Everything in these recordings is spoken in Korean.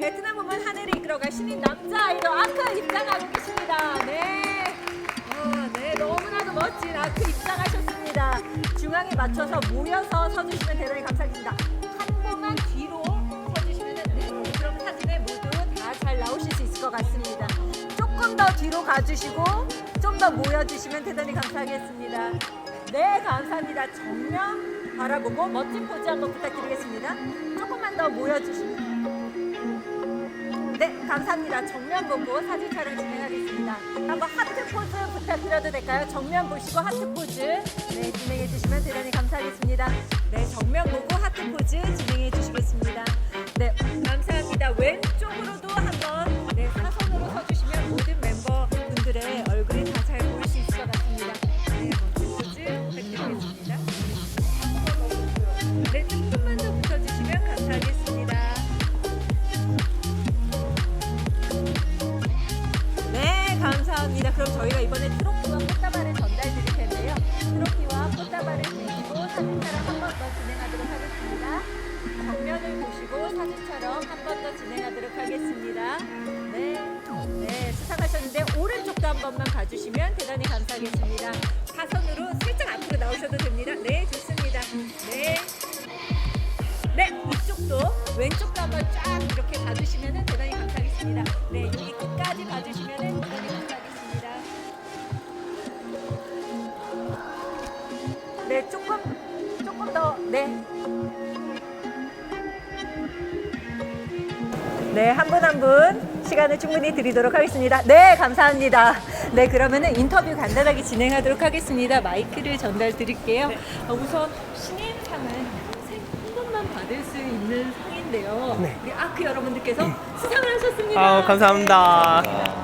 베트남 보면 하늘을 이끌어갈 신인 남자 아이돌 아크 입장하고 계십니다. 네. 아, 네, 너무나도 멋진 아크 입장하셨습니다. 중앙에 맞춰서 모여서 서주시면 대단히 감사드립니다. 한 번만 뒤로 서주시면 네, 그럼 사진에 모두 다 잘 나오실 수 있을 것 같습니다. 조금 더 뒤로 가주시고 좀 더 모여주시면 대단히 감사하겠습니다. 네, 감사합니다. 정면 바라보고 멋진 포즈 한번 부탁드리겠습니다. 조금만 더 모여주시면. 네, 감사합니다. 정면 보고 사진 촬영 진행하겠습니다. 한번 하트 포즈 부탁드려도 될까요? 정면 보시고 하트 포즈 네, 진행해 주시면 대단히 감사하겠습니다. 네, 정면 보고 하트 포즈 진행해 주시겠습니다. 저희가 이번에 트로피와 꽃다발을 전달 드릴 텐데요. 트로피와 꽃다발을 드리고 사진 촬영 한번 더 진행하도록 하겠습니다. 정면을 보시고 사진 촬영 한번 더 진행하도록 하겠습니다. 네, 네, 수상하셨는데 오른쪽도 한 번만 봐주시면 대단히 감사하겠습니다. 사선으로 살짝 앞으로 나오셔도 됩니다. 네, 좋습니다. 네. 네, 네, 조금 조금 더 네. 네, 한 분 한 분 시간을 충분히 드리도록 하겠습니다. 네, 감사합니다. 네, 그러면은 인터뷰 간단하게 진행하도록 하겠습니다. 마이크를 전달 드릴게요. 어, 우선 신인상은 한 번만 받을 수 있는 상인데요. 네. 우리 아크 여러분들께서 수상을 하셨습니다. 아 감사합니다. 말씀 부탁드릴게요.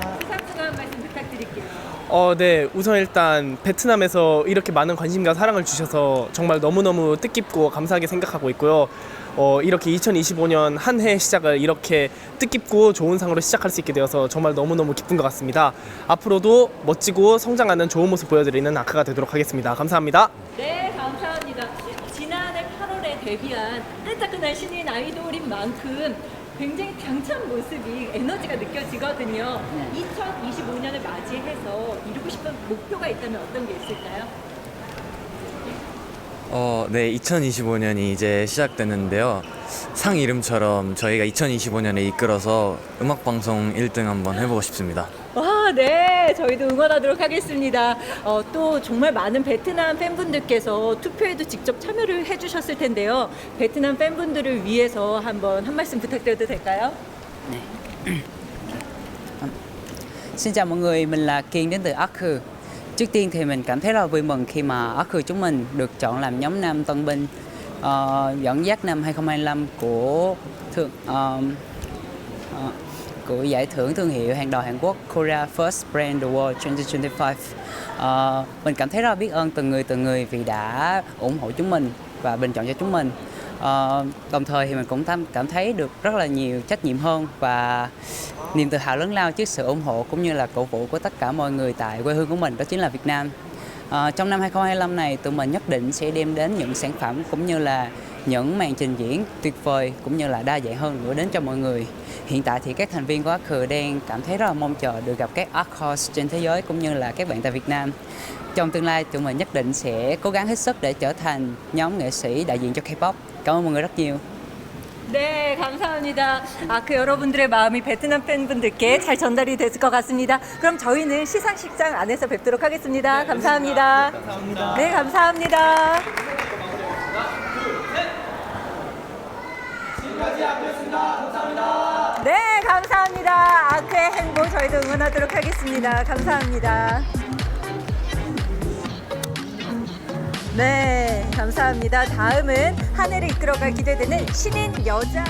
어, 네. 우선 일단 베트남에서 이렇게 많은 관심과 사랑을 주셔서 정말 너무너무 뜻깊고 감사하게 생각하고 있고요. 어, 이렇게 2025년 한 해 시작을 이렇게 뜻깊고 좋은 상으로 시작할 수 있게 되어서 정말 너무너무 기쁜 것 같습니다. 앞으로도 멋지고 성장하는 좋은 모습 보여드리는 아크가 되도록 하겠습니다. 감사합니다. 네, 감사합니다. 지난해 8월에 데뷔한 뜨끈한 신인 아이돌인 만큼 굉장히 당찬 모습이 에너지가 느껴지거든요. 2025년을 맞이해서 이루고 싶은 목표가 있다면 어떤 게 있을까요? 어, 네, 2025년이 이제 시작됐는데요. 상 이름처럼 저희가 2025년에 이끌어서 음악 방송 1등 한번 해보고 싶습니다. 와, 네, 저희도 응원하도록 하겠습니다. 어, 또 정말 많은 베트남 팬분들께서 투표에도 직접 참여를 해주셨을 텐데요. 베트남 팬분들을 위해서 한번 한 말씀 부탁드려도 될까요? Xin chào mọi người, mình là Kiên đến từ Arkhư. Trước tiên thì mình cảm thấy rất là vui mừng khi mà Arkhư chúng mình được chọn làm nhóm nam tân binh ờ, dẫn dắt năm 2025 của thương ờ, ờ, của giải thưởng thương hiệu hàng đầu Hàn Quốc Korea First Brand the World 2025. Uh, mình cảm thấy rất là biết ơn từng người từng người vì đã ủng hộ chúng mình và bình chọn cho chúng mình. Uh, đồng thời thì mình cũng tham- cảm thấy được rất là nhiều trách nhiệm hơn và niềm tự hào lớn lao trước sự ủng hộ cũng như là cổ vũ của tất cả mọi người tại quê hương của mình đó chính là Việt Nam. Uh, trong năm 2025 này tụi mình nhất định sẽ đem đến những sản phẩm cũng như là những màn trình diễn tuyệt vời cũng như là đa dạng hơn nữa đến cho mọi người. Hiện tại thì các thành viên của Arc đang cảm thấy rất là mong chờ được gặp các Arc Horse trên thế giới cũng như là các bạn tại Việt Nam. Trong tương lai tụi mình nhất định sẽ cố gắng hết sức để trở thành nhóm nghệ sĩ đại diện cho K-pop. Cảm ơn mọi người rất nhiều. 네, 감사합니다. 아, 그 여러분들의 마음이 베트남 팬분들께 잘 전달이 됐을 것 같습니다. 그럼 저희는 시상식장 안에서 뵙도록 하겠습니다. 감사합니다. 감사합니다. 네, 감사합니다. 네, 감사합니다. 아크의 행보 저희도 응원하도록 하겠습니다. 감사합니다. 네, 감사합니다. 다음은 한 해를 이끌어갈 기대되는 신인 여자.